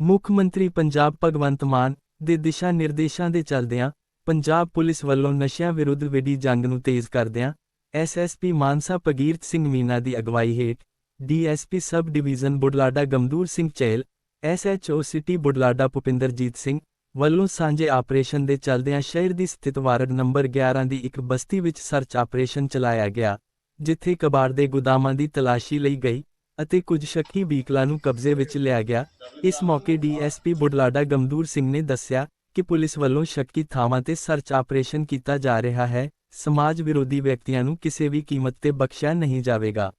ਮੁੱਖ ਮੰਤਰੀ ਪੰਜਾਬ ਭਗਵੰਤ ਮਾਨ ਦੇ ਦਿਸ਼ਾ ਨਿਰਦੇਸ਼ਾਂ ਦੇ ਚੱਲਦਿਆਂ ਪੰਜਾਬ ਪੁਲਿਸ ਵੱਲੋਂ ਨਸ਼ਿਆਂ ਵਿਰੁੱਧ ਵਿੱਢੀ ਜੰਗ ਨੂੰ ਤੇਜ਼ ਕਰਦਿਆਂ ਐਸਐਸਪੀ ਮਾਨਸਾ ਭਗੀਰਥ ਸਿੰਘ ਮੀਨਾ ਦੀ ਅਗਵਾਈ ਹੇਠ DSP sub division Budhlada Gamdoor Singh Chahal SHO city Budhlada Bhupinderjit Singh ਵੱਲੋਂ ਸਾਂਝੇ ਆਪਰੇਸ਼ਨ ਦੇ ਚੱਲਦਿਆਂ ਸ਼ਹਿਰ ਦੀ ਸਥਿਤ ਵਾਰਡ ਨੰਬਰ 11 ਦੀ ਇੱਕ ਬਸਤੀ ਵਿੱਚ ਸਰਚ ਆਪਰੇਸ਼ਨ ਚਲਾਇਆ ਗਿਆ, ਜਿੱਥੇ ਕਬਾੜ ਦੇ ਗੁਦਾਮਾਂ ਦੀ ਤਲਾਸ਼ੀ ਲਈ ਗਈ ਅਤੇ ਕੁਝ ਸ਼ੱਕੀ ਵਹੀਕਲਾਂ ਨੂੰ ਕਬਜ਼ੇ ਵਿੱਚ ਲਿਆ ਗਿਆ। ਇਸ ਮੌਕੇ ਡੀਐਸਪੀ ਬੁਢਲਾਡਾ ਗਮਦੂਰ ਸਿੰਘ ਨੇ ਦੱਸਿਆ ਕਿ ਪੁਲਿਸ ਵੱਲੋਂ ਸ਼ੱਕੀ ਥਾਵਾਂ ਤੇ ਸਰਚ ਆਪਰੇਸ਼ਨ ਕੀਤਾ ਜਾ ਰਿਹਾ ਹੈ। ਸਮਾਜ ਵਿਰੋਧੀ ਵਿਅਕਤੀਆਂ ਨੂੰ ਕਿਸੇ ਵੀ ਕੀਮਤ ਤੇ ਬਖਸ਼ਿਆ ਨਹੀਂ ਜਾਵੇਗਾ।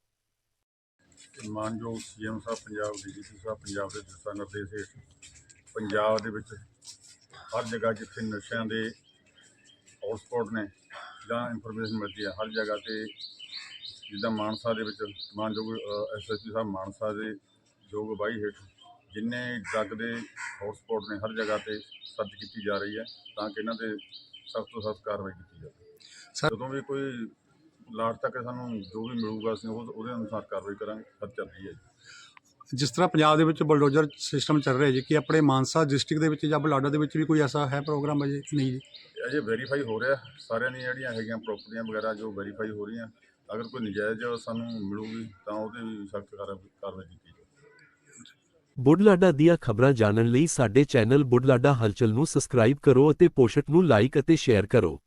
ਮਾਨਯੋਗ ਸੀਐਮ ਸਾਹਿਬ ਪੰਜਾਬ, ਡੀਜੀਪੀ ਸਾਹਿਬ ਪੰਜਾਬ ਦੇ ਦਿਸ਼ਾ ਨਿਰਦੇਸ਼ ਹੇਠ ਪੰਜਾਬ ਦੇ ਵਿੱਚ ਹਰ ਜਗ੍ਹਾ ਜਿੱਥੇ ਨਸ਼ਿਆਂ ਦੇ ਹੌਟਸਪੌਟ ਨੇ ਜਾਂ ਇਨਫੋਰਮੇਸ਼ਨ ਮਿਲਦੀ ਹੈ, ਹਰ ਜਗ੍ਹਾ ਤੇ ਜਿੱਦਾਂ ਮਾਨਸਾ ਦੇ ਵਿੱਚ ਮਾਨਯੋਗ ਐਸਐਸਪੀ ਸਾਹਿਬ ਮਾਨਸਾ ਦੇ ਯੋਗ ਅਗਵਾਈ ਹੇਠ ਜਿੰਨੇ ਡਰੱਗ ਦੇ ਹੌਟਸਪੌਟ ਨੇ ਹਰ ਜਗ੍ਹਾ ਤੇ ਸਰਚ ਕੀਤੀ ਜਾ ਰਹੀ ਹੈ ਤਾਂ ਕਿ ਇਹਨਾਂ ਤੇ ਸਖਤ ਤੋਂ ਸਖਤ ਕਾਰਵਾਈ ਕੀਤੀ ਜਾਵੇ। ਜਦੋਂ ਵੀ ਕੋਈ ਲਾਟ ਤੱਕ ਸਾਨੂੰ ਜੋ ਵੀ ਮਿਲੂਗਾ ਅਸੀਂ ਉਹ- ਉਹਦੇ ਅਨੁਸਾਰ ਕਾਰਵਾਈ ਕਰਾਂਗੇ ਸਰਚ ਚੱਲ ਰਹੀ ਹੈ ਜਿਸ ਤਰ੍ਹਾਂ ਪੰਜਾਬ ਦੇ ਵਿੱਚ ਬਲਡੋਜ਼ਰ ਸਿਸਟਮ ਚੱਲ ਰਿਹਾ ਜੀ ਕਿ ਆਪਣੇ ਮਾਨਸਾ ਡਿਸਟ੍ਰਿਕਟ ਦੇ ਵਿੱਚ ਜਾਂ ਬਲਾਡਾ ਦੇ ਵਿੱਚ ਵੀ ਕੋਈ ਐਸਾ ਹੈ ਪ੍ਰੋਗਰਾਮ ਅਜੇ? ਨਹੀਂ ਜੀ। ਅਜੇ ਵੈਰੀਫਾਈ ਹੋ ਰਿਹਾ ਸਾਰਿਆਂ ਦੀਆਂ ਜਿਹੜੀਆਂ ਹੈਗੀਆਂ ਪ੍ਰਾਪਰਟੀਆਂ ਵਗੈਰਾ ਜੋ ਵੈਰੀਫਾਈ ਹੋ ਰਹੀਆਂ ਅਗਰ ਕੋਈ ਨਜਾਇਜ਼ ਸਾਨੂੰ ਮਿਲੂਗੀ ਤਾਂ ਉਹਦੇ ਵੀ ਸਖਤ ਕਾਰਵਾਈ ਕੀਤੀ ਜਾਵੇ ਬੁਢਲਾਡਾ ਦੀਆਂ ਖਬਰਾਂ ਜਾਣਨ ਲਈ ਸਾਡੇ ਚੈਨਲ ਬੁੱਢਲਾਡਾ ਹਲਚਲ ਨੂੰ ਸਬਸਕ੍ਰਾਈਬ ਕਰੋ ਅਤੇ ਪੋਸਟ ਨੂੰ ਲਾਈਕ ਅਤੇ ਸ਼ੇਅਰ ਕਰੋ।